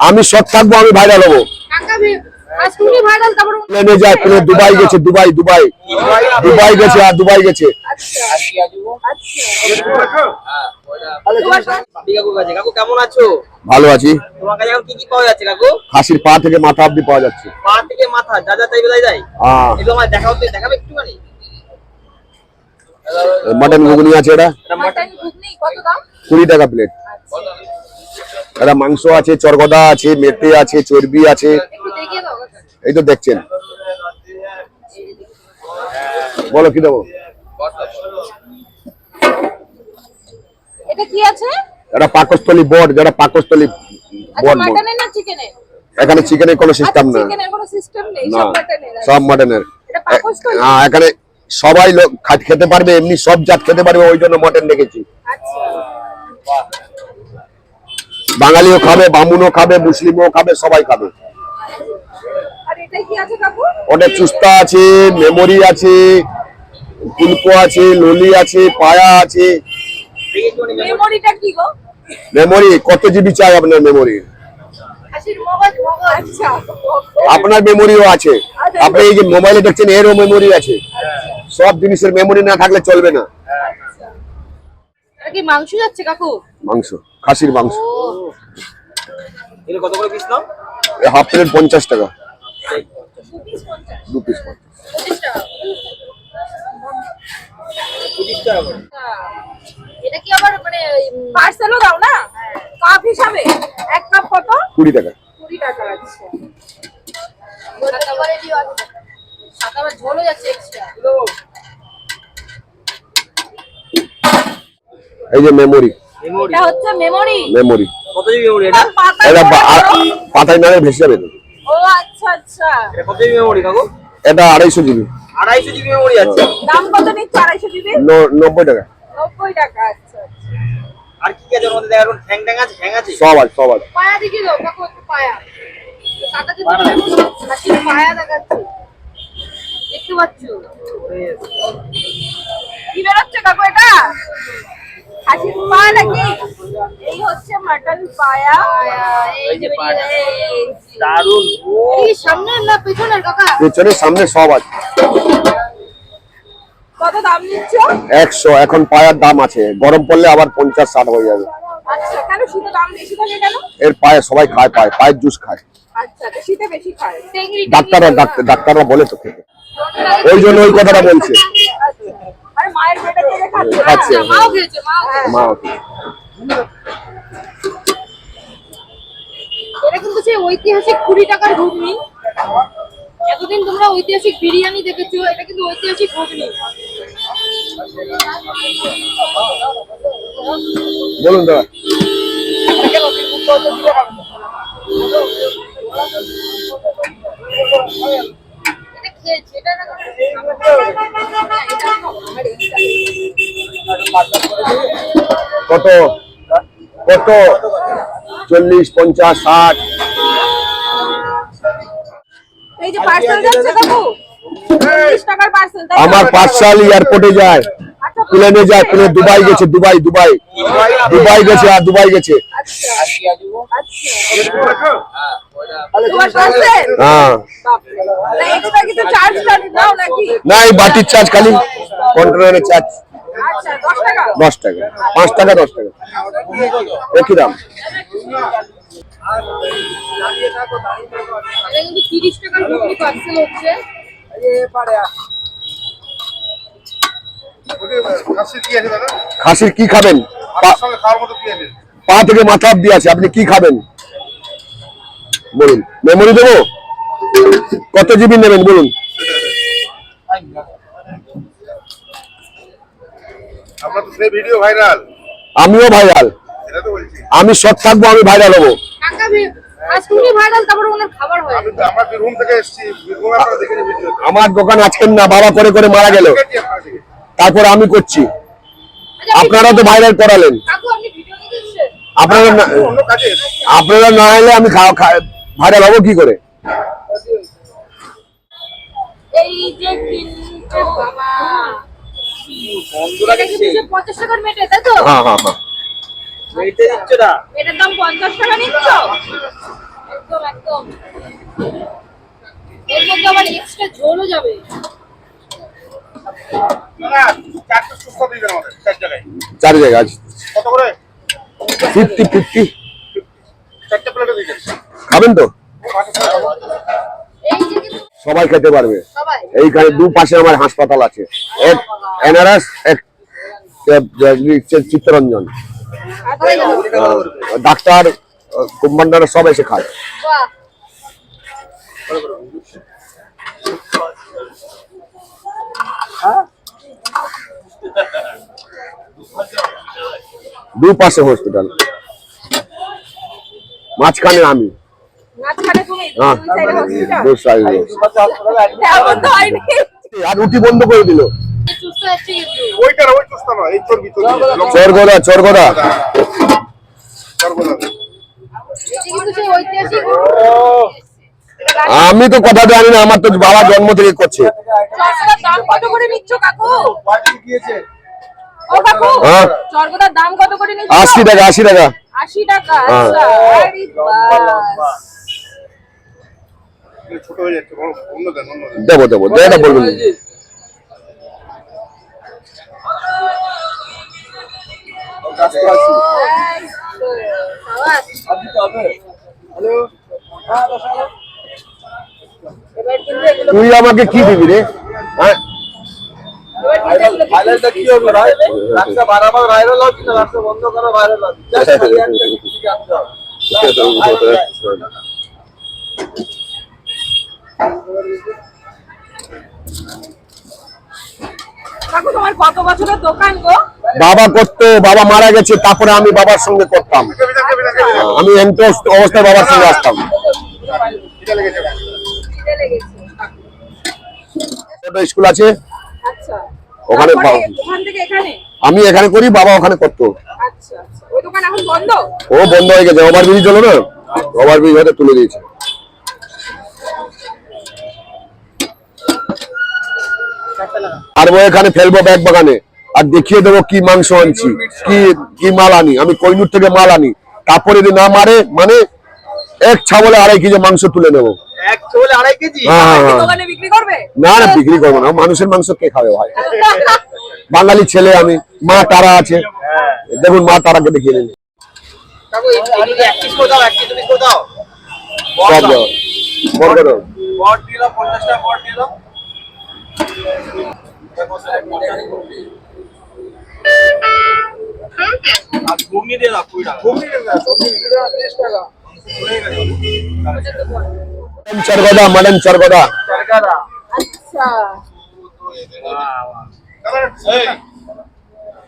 আমি সৎ থাকব আমি ভাইরাল হব। প্লেনে যায় প্লেনে দুবাই গেছে দুবাই দুবাই। দুবাই গেছে আর দুবাই গেছে। আছো ভালো আছি। খাসির পা থেকে মাথা অব্দি পাওয়া যাচ্ছে। পা থেকে মাথা যা যা চাইবে তাই যাই আহ, এগুলো আমার দেখাও দেখাবে একটুখানি মাটন ঘুগনি আছে এটা কুড়ি টাকা প্লেট এটা মাংস আছে চরগদা আছে মেটে আছে চর্বি আছে। এই তো দেখছেন। বলো কি দেবো? এটা কি আছে? এটা পাকস্থলী বট যেটা পাকস্থলী আচ্ছা বট না এখানে চিকেনের কোনো সিস্টেম না। চিকেনের কোনো সিস্টেম নেই না সব মাটনের আছে। সব মাটনের এটা পাকস্থলী? হ্যাঁ এখানে সবাই লোক খেতে পারবে এমনি সব জাত খেতে পারবে ওই জন্য মটন রেখেছি। আচ্ছা। বাঙালিও খাবে বামুনও খাবে মুসলিমও খাবে সবাই খাবে। আর এটা কি আছে কাকু? ওটা চুস্তা আছে মেমোরি আছে কুলকো আছে ললি আছে পায়া আছে। মেমোরি কত জিবি চাই আপনার মেমোরি? মোবাইল আচ্ছা। আপনার মেমোরিও আছে। আপনি এই যে মোবাইলে দেখছেন এরও মেমোরি আছে। সব জিনিসের মেমোরি না থাকলে চলবে না। মাংস যাচ্ছে কাকু? মাংস খাসির মাংস। এগুলো কত করে পিস নাও? হাফ প্লেট পঞ্চাশ টাকা। দু পিস করে। এটা কি আবার মানে পার্সেলও দাও না? কাপ হিসাবে। এক কাপ কত? কুড়ি টাকা। কুড়ি টাকা আছে সাতাবারে দিও আছে সাতাবার ঝোলও যাচ্ছে এক্সট্রা এই যে মেমোরি মেমোরি এটা হচ্ছে মেমোরি মেমোরি কত জিবি মেমোরি এটা? এটা পাতায় নাড়ে ভেসে যাবে ও আচ্ছা আচ্ছা। এটা কত জিবি মেমোরি কাকু? এটা আড়াইশো জিবি আড়াইশো জিবি মেমোরি আছে। দাম কত নিচ্ছে আড়াইশো দিবি নব্বই টাকা। নব্বই টাকা আচ্ছা আচ্ছা। আর কি কি আছে ওর মধ্যে? দেখার ঠ্যাং ট্যাং আছে ঠ্যাং আছে। সব আছে সব আছে। পায়া দেখি দাও কাকু একটু পায়া। কাকা কিন্তু পায়া। দেখাচ্ছে। দেখতে পাচ্ছ? কি বেরোচ্ছে কাকু এটা? নাকি? এই হচ্ছে মাটন পায়া। এই যে দারুণ এই সামনের না পেছনের কাকা? পেছনে সামনে সব আছে। কত দাম নিচ্ছ? একশো। এখন পায়ার দাম আছে। গরম পড়লে আবার পঞ্চাশ ষাট হয়ে যাবে। আচ্ছা কেন শীতে দাম বেশি থাকে কেন? এর পায়ে সবাই খায় পায় পায়ের জুস খায়। আচ্ছা তো শীতে বেশি খায়। ডাক্তাররা ডাক্তাররা বলে তো খেতে। ওই জন্য ওই কথাটা বলছে আচ্ছা। আরে মায়ের পেটে থেকে খাচ্ছে। আচ্ছা, মাও এটা কিন্তু সেই ঐতিহাসিক কুড়ি টাকার ঘুগনি। এতদিন তোমরা ঐতিহাসিক বিরিয়ানি দেখেছ এটা কিন্তু ঐতিহাসিক ঘুগনি। বলুন দাদা। এটা খেয়েছি কত? কত? চল্লিশ পঞ্চাশ ষাট। এই যে পার্সেল যাচ্ছে কাকু চল্লিশ টাকার পার্সেল আমার পাঁচশাল এয়ারপোর্টে যায়। আচ্ছা প্লেনে যায় প্লেনে দুবাই গেছে দুবাই দুবাই। দুবাই গেছে আর দুবাই গেছে। হ্যাঁ। এক্সট্রা কিছু চার্জ দাও নাকি? না এই বাটির চার্জ খালি। কন্টেনারের চার্জ আচ্ছা দশ টাকা? পাঁচ টাকা দশ টাকা। একই দাম। তিরিশ টাকার পার্সেল হচ্ছে। খাসির কি আছে দাদা খাসির কি খাবেন পা থেকে মাথা অব্দি আছে আপনি কি খাবেন? বলুন। মেমোরি দেবো? কত জিবি নেবেন বলুন? আপনার তো সেই ভিডিও ভাইরাল আমিও ভাইরাল এটা তো বলছি। আমি সৎ থাকব আমি ভাইরাল হব। আমরা দোকান আজকের না বাবা করে করে মারা গেল। তারপর আমি করছি। আপনারা তো ভাইরাল করালেন। আপনারা। আপনারা না এলে আমি ভাইরাল হব কি করে? এই যে কিন্তু বাবা। বন্ধ এটা লাগে কিন্তু সে পঞ্চাশ টাকার মেটে তাই তো? না। এটার দাম পঞ্চাশ টাকা নিচ্ছ? একদম একদম। এর মধ্যে আবার এক্সট্রা ঝোলও যাবে। না চারটে সুস্থ দিয়ে চার জায়গায়। চার জায়গা আছে কত করে? Fifty fifty. চারটে প্লেটে দিয়ে খাবেন তো? সবাই খেতে পারবে। এইখানে দু পাশে আমার হাসপাতাল আছে। এক এনআরএস এক চিত্তরঞ্জন। ডাক্তার কম্পাউন্ডার সব এসে খায়। দু পাশে হসপিটাল মাঝখানে আমি। আর রুটি বন্ধ করে দিল। চরগোদা চরগোদা আমি তো কথা জানি না আমার তো বাবা জন্ম থেকে করছে। চরগোদার দাম কত করে নিচ্ছ কাকু? গিয়েছে। ও কাকু হ্যাঁ। চরগোদার দাম কত করে নিচ্ছ? আশি টাকা আশি টাকা। আশি টাকা হ্যাঁ। আচ্ছা আরে বাস ছোট হয়ে যাচ্ছে অন্য দেন অন্য দেন দেবো বলবেন তুই আমাকে কি দিবি রে? হ্যাঁ? কি- হবে রাস্তা বারাবার ভাইরাল হবে না রাস্তা বন্ধ করো ভাইরাল হবে জাস্ট খালি একটা কিছু জানতে হবে কাকু তোমার কত বছরের দোকান গো? বাবা করতো বাবা মারা গেছে তারপরে আমি বাবার সঙ্গে করতাম। আমি এমটো অবস্থায় বাবার সঙ্গে আসতাম। স্কুল আছে? আচ্ছা। ওখানে আমি এখানে করি বাবা ওখানে করতো। আচ্ছা আচ্ছা। ও বন্ধ হয়ে গেছে ওভার ব্রিজ হলো না? ওভার ব্রিজ হতে তুলে দিয়েছে। আর ও এখানে ফেলব ব্যাগ বাগানে। আর দেখিয়ে দেবো কি মাংস আনছি কি কি মাল আনি। আমি কৈনুর থেকে মাল আনি। তারপরে যদি না মারে মানে এক ছাগলে আড়াই কেজি মাংস তুলে নেব। এক চলে আড়াই কেজি? হ্যাঁ হ্যাঁ হ্যাঁ। দোকানে বিক্রি করবে? না না বিক্রি করব না। মানুষের মাংস কে খাবে ভাই? বাঙালি ছেলে আমি। মা তারা আছে। দেখুন মা তারাকে দেখিয়ে নিন সব বড় বড় ঘুগনি দিয়ে দাও কুড়ি টাকা ঘুগনি দিয়ে দাও ঘুগনি দিয়ে দাও তিরিশ টাকা গেছে মটন চরগদা মটন চরগদা। তরকারা দাদা এই,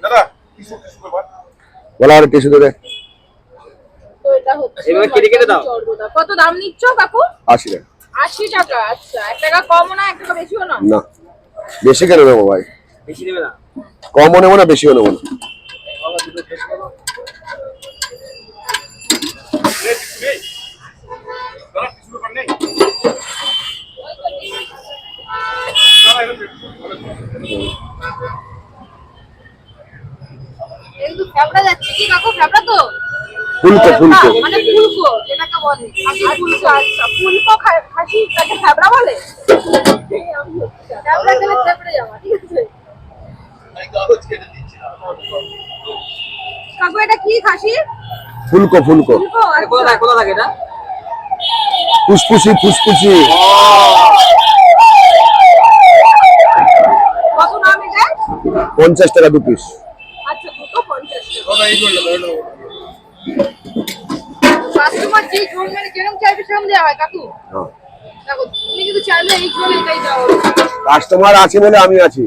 দাদা কিছু কিছু ব্যাপার বলা আর কিছু ধরে তো এটা হচ্ছে এভাবে কেটে কেটে দাও। কত দাম নিচ্ছ কাকু? আশি টাকা। আশি টাকা আচ্ছা। এক টাকা কমও না এক টাকা বেশিও না? না। বেশি কেন নেব ভাই? বেশি দেবে না। কমও নেব না বেশিও নেব না? ফুলকো ফুলকো মানে ফুলকো। যেটাকে বলে। ফুলকো আচ্ছা ফুলকো খাসি তাকে ফ্যাবড়া বলে ফ্যাবড়া খেলে চেপড়ে যাওয়া ঠিক আছে কাকু এটা কি খাসি ফুলকো ফুলকো। কোথা থাকে এটা। ফুসফুসি ফুসফুসি। পঞ্চাশ টাকা দু পিস আচ্ছা করলে। কাস্টমার ঝোল মানে যেরকম চাইবে সেরকম দেওয়া হয় কাকু? দেখো তুমি কিন্তু চাইলে এই ঝোল এটাই দাও কাস্টমার আছে বলে আমি আছি।